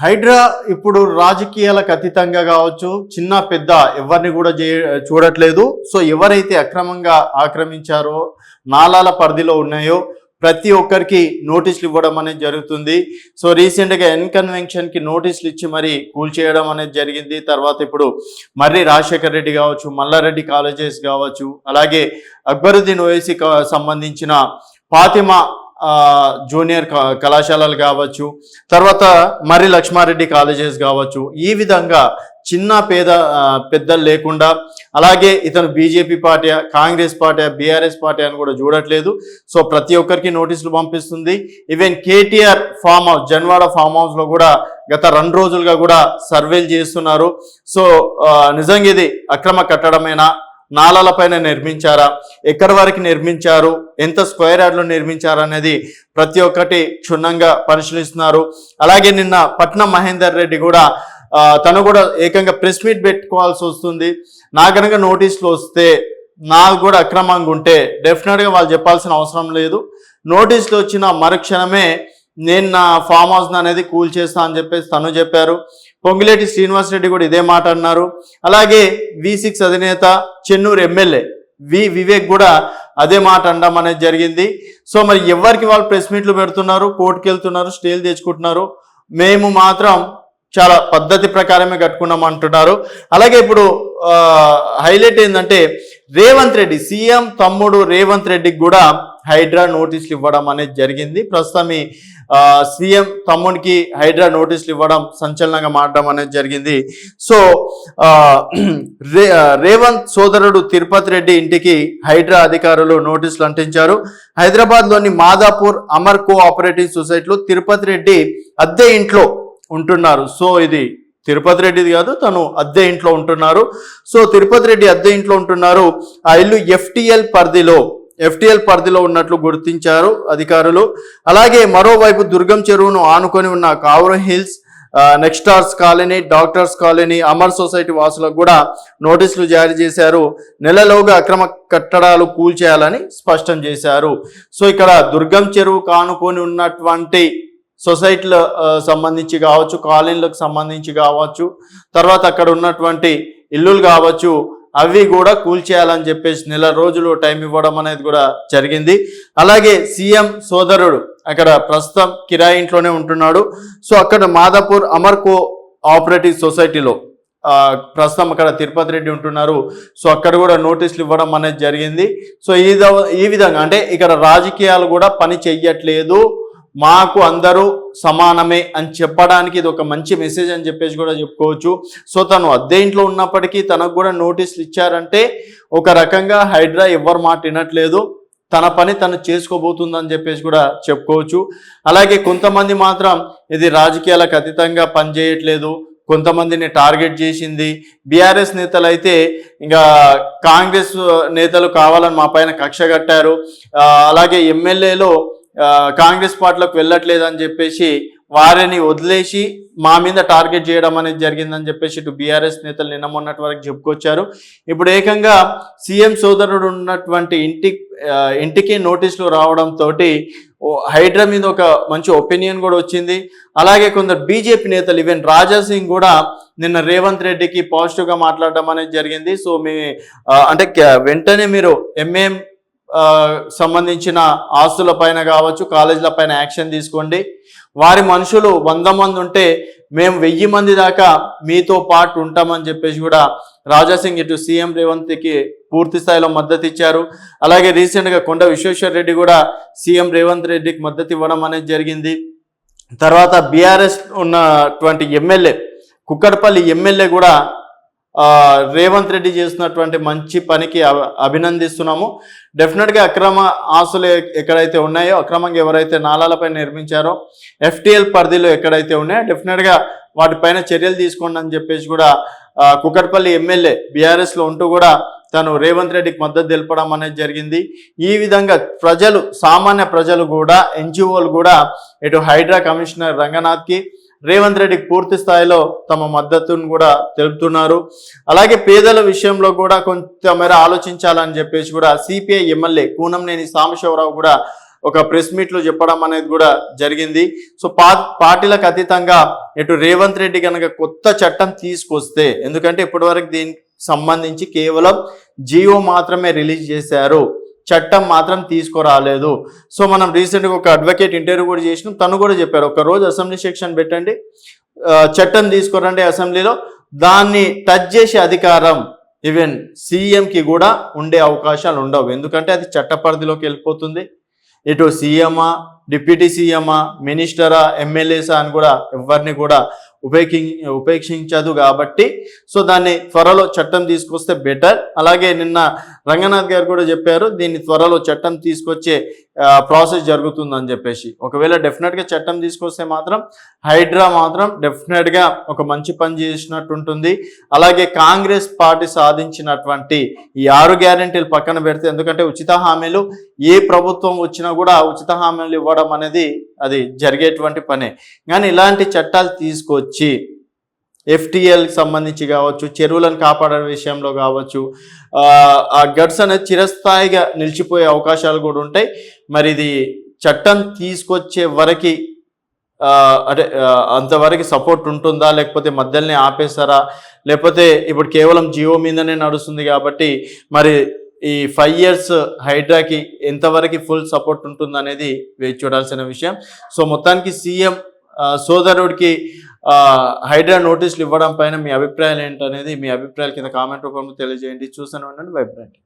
హైడ్రా ఇప్పుడు రాజకీయాలకు అతీతంగా కావచ్చు చిన్న పెద్ద ఎవరిని కూడా చే చూడట్లేదు. సో ఎవరైతే అక్రమంగా ఆక్రమించారో నాలాల పరిధిలో ఉన్నాయో ప్రతి ఒక్కరికి నోటీసులు ఇవ్వడం అనేది జరుగుతుంది. సో రీసెంట్గా ఎన్కన్వెన్షన్కి నోటీసులు ఇచ్చి మరి కూల్చేయడం అనేది జరిగింది. తర్వాత ఇప్పుడు మర్రి రాజశేఖర్ రెడ్డి కావచ్చు మల్లారెడ్డి కాలేజెస్ కావచ్చు అలాగే అక్బరుద్దీన్ ఓవైసీ సంబంధించిన ఫాతిమా జూనియర్ క- కళాశాలలు కావచ్చు తర్వాత మర్రి లక్ష్మారెడ్డి కాలేజెస్ కావచ్చు ఈ విధంగా చిన్న పేద పెద్దలు లేకుండా అలాగే ఇతను BJP party Congress party BRS party అని కూడా చూడట్లేదు. సో ప్రతి ఒక్కరికి నోటీసులు పంపిస్తుంది. Even KTR farm house Janwada farm హౌస్లో కూడా గత రెండు రోజులుగా కూడా సర్వేలు చేస్తున్నారు. సో నిజంగా ఇది అక్రమ కట్టడమేనా? నాలాలపైన నిర్మించారా? ఎక్కడి వరకు నిర్మించారు? ఎంత స్క్వేర్ యార్డ్లో నిర్మించారు అనేది ప్రతి ఒక్కటి క్షుణ్ణంగా పరిశీలిస్తున్నారు. అలాగే నిన్న పట్నం మహేందర్ రెడ్డి కూడా తను కూడా ఏకంగా ప్రెస్ మీట్ పెట్టుకోవాల్సి వస్తుంది. నా కనుక నోటీసులు వస్తే నాకు కూడా అక్రమంగా ఉంటే డెఫినెట్గా వాళ్ళు చెప్పాల్సిన అవసరం లేదు. నోటీసులు వచ్చిన మరుక్షణమే నేను నా ఫామ్ హౌస్ అనేది కూల్ చేస్తా అని చెప్పేసి తను చెప్పారు. పొంగిలేటి శ్రీనివాస్ రెడ్డి కూడా ఇదే మాట అన్నారు. అలాగే వి సిక్స్ అధినేత చెన్నూరు ఎమ్మెల్యే వి వివేక్ కూడా అదే మాట అనడం అనేది జరిగింది. సో మరి ఎవరికి వాళ్ళు ప్రెస్ మీట్లు పెడుతున్నారు కోర్టుకి వెళ్తున్నారు స్టేలు తెచ్చుకుంటున్నారు మేము మాత్రం చాలా పద్ధతి ప్రకారమే కట్టుకున్నాం అంటున్నారు. అలాగే ఇప్పుడు హైలైట్ ఏంటంటే రేవంత్ రెడ్డి సీఎం తమ్ముడు రేవంత్ రెడ్డికి కూడా హైడ్రా నోటీసులు ఇవ్వడం అనేది జరిగింది. ప్రస్తుతం ఈ సీఎం తమ్మునికి హైడ్రా నోటీసులు ఇవ్వడం సంచలనంగా మారడం అనేది జరిగింది. సో రే రేవంత్ సోదరుడు తిరుపతి రెడ్డి ఇంటికి హైడ్రా అధికారులు నోటీసులు అంటించారు. హైదరాబాద్లోని మాదాపూర్ అమర్ కోఆపరేటివ్ సొసైటీలో తిరుపతి రెడ్డి అద్దె ఇంట్లో ఉంటున్నారు. సో ఇది తిరుపతి రెడ్డిది కాదు తను అద్దె ఇంట్లో ఉంటున్నారు. సో తిరుపతి రెడ్డి అద్దె ఇంట్లో ఉంటున్నారు. ఆ ఇల్లు ఎఫ్టిఎల్ పరిధిలో ఎఫ్టిఎల్ పరిధిలో ఉన్నట్లు గుర్తించారు అధికారులు. అలాగే మరోవైపు దుర్గం చెరువును ఆనుకొని ఉన్న కావరం hills next నెక్స్టార్స్ colony doctors colony Amar society వాసులకు కూడా నోటీసులు జారీ చేశారు. నెలలోగా అక్రమ కట్టడాలు కూల్చేయాలని స్పష్టం చేశారు. సో ఇక్కడ దుర్గం చెరువు కానుకొని ఉన్నటువంటి సొసైటీల సంబంధించి కావచ్చు కాలనీలకు సంబంధించి కావచ్చు తర్వాత అక్కడ ఉన్నటువంటి ఇల్లులు కావచ్చు అవి కూడా కూల్చేయాలని చెప్పేసి నెల రోజులు టైం ఇవ్వడం అనేది కూడా జరిగింది. అలాగే సీఎం సోదరుడు అక్కడ ప్రస్తుతం కిరాయి ఇంట్లోనే ఉంటున్నాడు. సో అక్కడ మాదాపూర్ అమర్కో ఆపరేటివ్ సొసైటీలో ప్రస్తుతం అక్కడ తిరుపతి రెడ్డి ఉంటున్నారు. సో అక్కడ కూడా నోటీసులు ఇవ్వడం అనేది జరిగింది. సో ఈ ఈ విధంగా అంటే ఇక్కడ రాజకీయాలు కూడా పని చెయ్యట్లేదు. మాకు అందరూ సమానమే అని చెప్పడానికి ఇది ఒక మంచి మెసేజ్ అని చెప్పేసి కూడా చెప్పుకోవచ్చు. సో తను అద్దె ఇంట్లో ఉన్నప్పటికీ తనకు కూడా నోటీసులు ఇచ్చారంటే ఒక రకంగా హైడ్రా ఎవరు మాట వినట్లేదు. తన పని తను చేసుకోబోతుందని చెప్పేసి కూడా చెప్పుకోవచ్చు. అలాగే కొంతమంది మాత్రం ఇది రాజకీయాలకు అతీతంగా పనిచేయట్లేదు. కొంతమందిని టార్గెట్ చేసింది. బీఆర్ఎస్ నేతలు అయితే ఇంకా కాంగ్రెస్ నేతలు కావాలని మా పైన కక్ష కట్టారు. అలాగే ఎమ్మెల్యేలో కాంగ్రెస్ పార్టీలోకి వెళ్ళట్లేదు అని చెప్పేసి వారిని వదిలేసి మా మీద టార్గెట్ చేయడం అనేది జరిగిందని చెప్పేసి ఇటు బీఆర్ఎస్ నేతలు నిన్న మొన్నటి వరకు చెప్పుకొచ్చారు. ఇప్పుడు ఏకంగా సీఎం సోదరుడు ఉన్నటువంటి ఇంటి ఇంటికి నోటీసులు రావడంతో హైడ్రా మీద ఒక మంచి ఒపీనియన్ కూడా వచ్చింది. అలాగే కొందరు బీజేపీ నేతలు ఈవెన్ రాజా సింగ్ కూడా నిన్న రేవంత్ రెడ్డికి పాజిటివ్గా మాట్లాడడం అనేది జరిగింది. సో మీ అంటే వెంటనే మీరు ఎంఏఎం సంబంధించిన ఆస్తుల పైన కావచ్చు కాలేజీల పైన యాక్షన్ తీసుకోండి. వారి మనుషులు వంద మంది ఉంటే మేము వెయ్యి మంది దాకా మీతో పాటు ఉంటామని చెప్పేసి కూడా రాజాసింగ్ ఇటు సీఎం రేవంత్కి పూర్తి స్థాయిలో మద్దతు ఇచ్చారు. అలాగే రీసెంట్గా కొండ విశ్వేశ్వర్ రెడ్డి కూడా సీఎం రేవంత్ రెడ్డికి మద్దతు ఇవ్వడం అనేది జరిగింది. తర్వాత బీఆర్ఎస్ ఉన్నటువంటి ఎమ్మెల్యే కుక్కడపల్లి ఎమ్మెల్యే కూడా రేవంత్ రెడ్డి చేస్తున్నటువంటి మంచి పనికి అభినందిస్తున్నాము. డెఫినెట్గా అక్రమ ఆస్తులు ఎక్కడైతే ఉన్నాయో అక్రమంగా ఎవరైతే నాలాలపై నిర్మించారో ఎఫ్టిఎల్ పరిధిలో ఎక్కడైతే ఉన్నాయో డెఫినెట్గా వాటిపైన చర్యలు తీసుకోండి అని చెప్పేసి కూడా కుకట్పల్లి ఎమ్మెల్యే బీఆర్ఎస్లో ఉంటూ కూడా తను రేవంత్ రెడ్డికి మద్దతు తెలపడం అనేది జరిగింది. ఈ విధంగా ప్రజలు సామాన్య ప్రజలు కూడా ఎన్జిఓలు కూడా ఇటు హైడ్రా కమిషనర్ రంగనాథ్కి రేవంత్ రెడ్డికి పూర్తి స్థాయిలో తమ మద్దతును కూడా తెలుపుతున్నారు. అలాగే పేదల విషయంలో కూడా కొంతమేర ఆలోచించాలని చెప్పేసి కూడా సిపిఐ ఎమ్మెల్యే కూనంనేని సాంబశివరావు కూడా ఒక ప్రెస్ మీట్లో చెప్పడం అనేది కూడా జరిగింది. సో పా పార్టీలకు అతీతంగా ఇటు రేవంత్ రెడ్డి కనుక కొత్త చట్టం తీసుకొస్తే ఎందుకంటే ఇప్పటివరకు దీనికి సంబంధించి కేవలం జియో మాత్రమే రిలీజ్ చేశారు. చట్టం మాత్రం తీసుకురాలేదు. సో మనం రీసెంట్గా ఒక అడ్వకేట్ ఇంటర్వ్యూ కూడా చేసినాం. తను కూడా చెప్పారు ఒక రోజు అసెంబ్లీ సెక్షన్ పెట్టండి. చట్టం తీసుకురండి అసెంబ్లీలో దాన్ని టచ్ చేసే అధికారం ఈవెన్ సీఎంకి కూడా ఉండే అవకాశాలు ఉండవు. ఎందుకంటే అది చట్ట పరిధిలోకి వెళ్ళిపోతుంది. ఇటు సీఎమా డిప్యూటీ సీఎమా మినిస్టరా ఎమ్మెల్యేసా అని కూడా ఎవరిని కూడా ఉపేక్షి ఉపేక్షించదు కాబట్టి సో దాన్ని త్వరలో చట్టం తీసుకొస్తే బెటర్ అలాగే నిన్న రంగనాథ్ గారు కూడా చెప్పారు దీన్ని త్వరలో చట్టం తీసుకొచ్చే ప్రాసెస్ జరుగుతుందని చెప్పేసి. ఒకవేళ డెఫినెట్గా చట్టం తీసుకొస్తే మాత్రం హైడ్రా మాత్రం డెఫినెట్గా ఒక మంచి పని చేసినట్టు ఉంటుంది అలాగే కాంగ్రెస్ పార్టీ సాధించినటువంటి ఈ ఆరు గ్యారెంటీలు పక్కన పెడితే ఎందుకంటే ఉచిత హామీలు ఏ ప్రభుత్వం వచ్చినా కూడా ఉచిత హామీలు ఇవ్వడం అనేది అది జరిగేటువంటి పనే. కానీ ఇలాంటి చట్టాలు తీసుకొచ్చి ఎఫ్టీఎల్కి సంబంధించి కావచ్చు చెరువులను కాపాడే విషయంలో కావచ్చు ఆ, గడ్స్ అనేది చిరస్థాయిగా నిలిచిపోయే అవకాశాలు కూడా ఉంటాయి. మరి ఇది చట్టం తీసుకొచ్చే వరకు అంటే అంతవరకు సపోర్ట్ ఉంటుందా? లేకపోతే మధ్యలోనే ఆపేస్తారా లేకపోతే ఇప్పుడు కేవలం జియో మీదనే నడుస్తుంది కాబట్టి మరి ఈ ఫైవ్ ఇయర్స్ హైడ్రాకి ఎంతవరకు ఫుల్ సపోర్ట్ ఉంటుందనేది వేచి చూడాల్సిన విషయం. సో మొత్తానికి సీఎం సోదరుడికి హైడ్రా నోటీసులు ఇవ్వడం పైన మీ అభిప్రాయాలు ఏంటనేది మీ అభిప్రాయాల కింద కామెంట్ రూపంలో తెలియజేయండి. చూసాను ఉండండి వైబ్రాండి